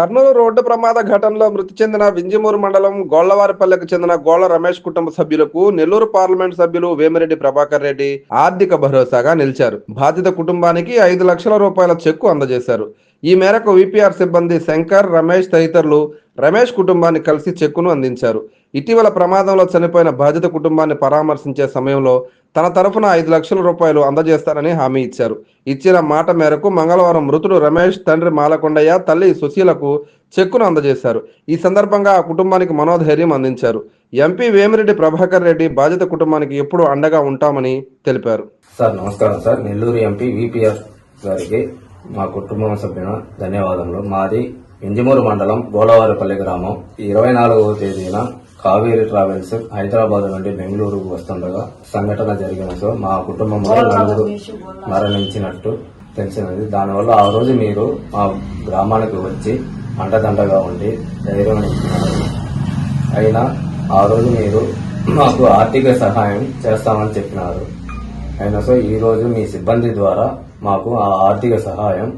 Kurnool road ప్రమాద ఘటనలో మృతి చెందిన వింజమూరు మండలం గోళ్ళవారిపల్లెకు చెందిన గోళ్ళ రమేష్ కుటుంబ సభ్యులకు నెల్లూరు పార్లమెంట్ సభ్యులు వేమిరెడ్డి ప్రభాకర్ రెడ్డి ఆర్థిక భరోసాగా నిలిచారు. బాధిత కుటుంబానికి ఐదు లక్షల రూపాయల చెక్కు అందజేశారు. ఈ మేరకు విపిఆర్ సిబ్బంది శంకర్ రమేష్ తదితరులు రమేష్ కుటుంబాన్ని కలిసి చెక్కును అందించారు. ఇటీవల ప్రమాదంలో చనిపోయిన బాధిత కుటుంబాన్ని పరామర్శించే సమయంలో తన తరఫున ఐదు లక్షల రూపాయలు అందజేస్తారని హామీ ఇచ్చారు. ఇచ్చిన మాట మేరకు మంగళవారం మృతుడు రమేష్ తండ్రి మాలకొండయ్య తల్లి సుశీలకు చెక్కును అందజేశారు. ఈ సందర్భంగా ఆ కుటుంబానికి మనోధైర్యం అందించారు. ఎంపీ వేమిరెడ్డి ప్రభాకర్ రెడ్డి బాధిత కుటుంబానికి ఎప్పుడూ అండగా ఉంటామని తెలిపారు. సార్ నమస్కారం సార్. నెల్లూరు ఎంపీ విపిఆర్ గారికి మా కుటుంబం సభ్యున ధన్యవాదములు. మాది ఇంజమూరు మండలం గోడవారిపల్లి గ్రామం. ఇరవై నాలుగవ తేదీన కావేరీ ట్రావెల్స్ హైదరాబాద్ నుండి బెంగళూరుకు వస్తుండగా సంఘటన జరిగిన సో మా కుటుంబంలో నలుగురు మరణించినట్టు తెలిసినది. దానివల్ల ఆ రోజు మీరు మా గ్రామానికి వచ్చి అండదండగా ఉండి ధైర్యం ఇచ్చినారు అయినా ఆ రోజు మీరు మాకు ఆర్థిక సహాయం చేస్తామని చెప్పినారు. అయినా సో ఈ రోజు మీ సిబ్బంది ద్వారా మాకు ఆ ఆర్థిక సహాయం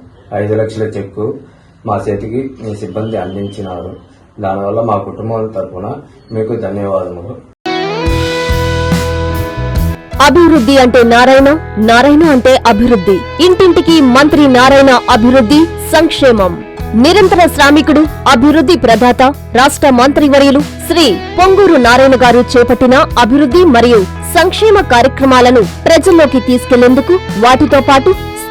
ఐదు లక్షల చెక్కు మా చేతికి మీ సిబ్బంది అందించినారు. దానివల్ల మా కుటుంబం తరఫున మీకు ధన్యవాదములు. అభివృద్ధి అంటే నారాయణ నారాయణ అంటే అభివృద్ధి. ఇంటింటికి మంత్రి నారాయణ అభివృద్ధి సంక్షేమం. నిరంతర శ్రామికుడు అభివృద్ధి ప్రదాత రాష్ట్ర మంత్రివర్యులు శ్రీ పొంగూరు నారాయణ గారు చేపట్టిన అభివృద్ధి మరియు సంక్షేమ కార్యక్రమాలను ప్రజల్లోకి తీసుకెళ్ళేందుకు వాటితో పాటు